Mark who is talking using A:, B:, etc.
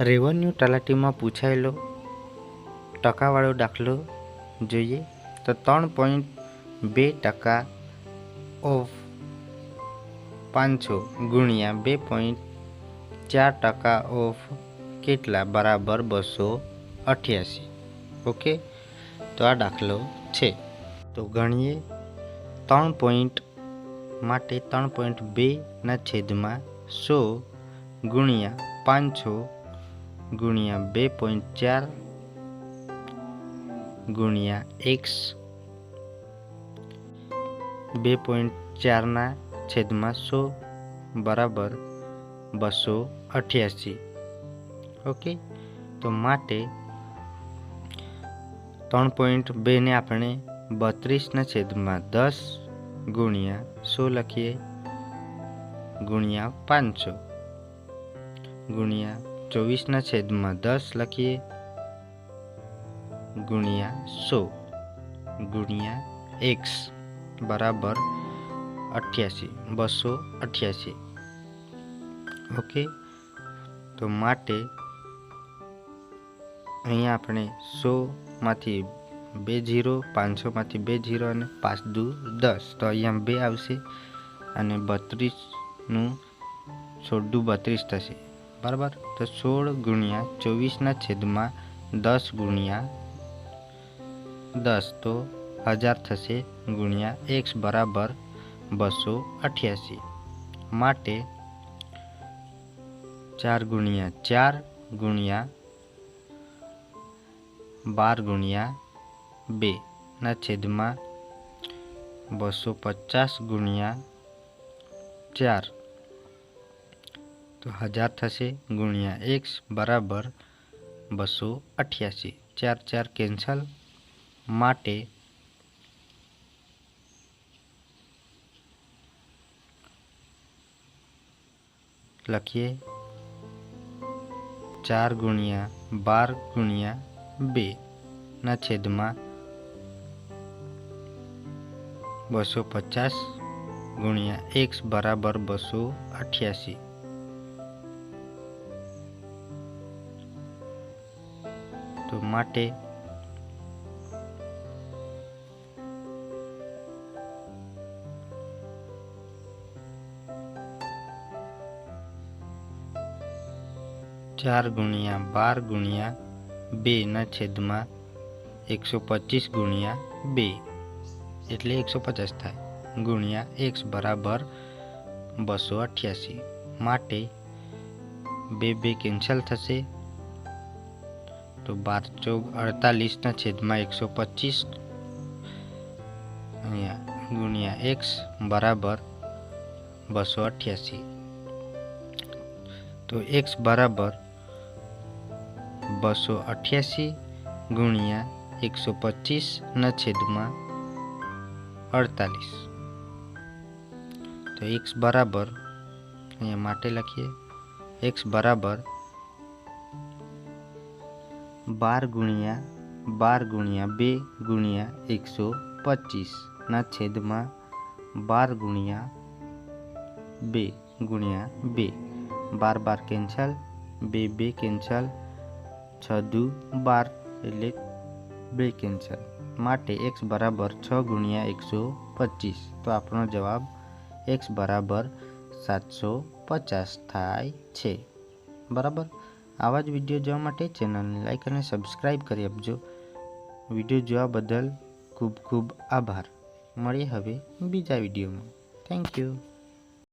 A: Revenue તલાટીમાં પૂછાયેલો ટકાવાળો દાખલો જોઈએ તો ત્રણ પોઈન્ટ બે ટકા ઓફ પાંચસો ગુણ્યા બે પોઈન્ટ ચાર ટકા ઓફ કેટલા? બરાબર બસો અઠ્યાસી. ઓકે? તો આ દાખલો છે. તો ગણીએ. ત્રણ પોઈન્ટ માટે ત્રણ પોઈન્ટ બેના છેદમાં સો ગુણ્યા પાંચસો ગુણ્યા બે પોઈન્ટ ચાર ગુણ્યા એક્સ બે પોઈન્ટ ચારના છેદમાં સો બરાબર બસો અઠ્યાસી. ઓકે? તો માટે ત્રણ પોઈન્ટ બેને આપણે બત્રીસના છેદમાં દસ ગુણ્યા સો લખીએ. ગુણ્યા પાંચસો. ગુણ્યા ચોવીસના છેદમાં દસ લખીએ. ગુણ્યા સો. ગુણ્યા એક્સ. બરાબર અઠ્યાસી. બસો અઠ્યાસી. ઓકે? તો માટે અહીંયા આપણે સોમાંથી બે જીરો પાંચસોમાંથી બે જીરો અને પાંચ દુ દસ. તો અહીંયા બે આવશે અને બત્રીસનું સોળ બત્રીસ થશે. બરાબર તો સોળ ગુણ્યા ચોવીસના છેદમાં દસ ગુણ્યા દસ તો હજાર થશે ગુણ્યા એક્સ બરાબર બસો અઠ્યાસી માટે ચાર ગુણ્યા ચાર ગુણ્યા બાર ગુણ્યા બે ના છેદમાં બસો પચાસ ગુણ્યા ચાર તો હજાર થશે ગુણ્યા એક્સ બરાબર બસો અઠ્યાસી ચાર ચાર કેન્સલ માટે લખીએ ચાર ગુણ્યા બાર ગુણ્યા બે ના છેદમાં બસો પચાસ ગુણ્યા એક્સ બરાબર બસો અઠ્યાસી તો માટે ચાર ગુણ્યા બાર ગુણ્યા બેના છેદમાં એકસો પચીસ ગુણ્યા બે એટલે એકસો પચાસ થાય ગુણ્યા એક્સ બરાબર બસો અઠ્યાસી માટે બે બે કેન્સલ થશે તો બાર ચોક અડતાલીસના છેદમાં એકસો પચીસ અહીંયા ગુણ્યા એક્સ બરાબર બસો અઠ્યાસી તો એક્સ બરાબર બસો અઠ્યાસી ગુણ્યા એકસો પચીસના છેદમાં અડતાલીસ તો એક્સ બરાબર અહીંયા માટે લખીએ એક્સ બરાબર બાર ગુણ્યા બાર ગુણ્યા બે ગુણ્યા એકસો પચીસના છેદમાં બાર ગુણ્યા બે ગુણ્યા બે. બાર બાર કેન્સલ, બે બે કેન્સલ, છ દુ બાર એટલે બે કેન્સલ. માટે એક્સ બરાબર છ ગુણ્યા એકસો પચીસ. તો આપણો જવાબ એક્સ બરાબર સાતસો પચાસ થાય છે. બરાબર? આવા જ વીડિયો જોવા માટે ચેનલને લાઇક અને સબસ્ક્રાઈબ કરી આપજો. વીડિયો જોવા બદલ ખૂબ ખૂબ આભાર. મળીએ હવે બીજા વિડીયોમાં. Thank you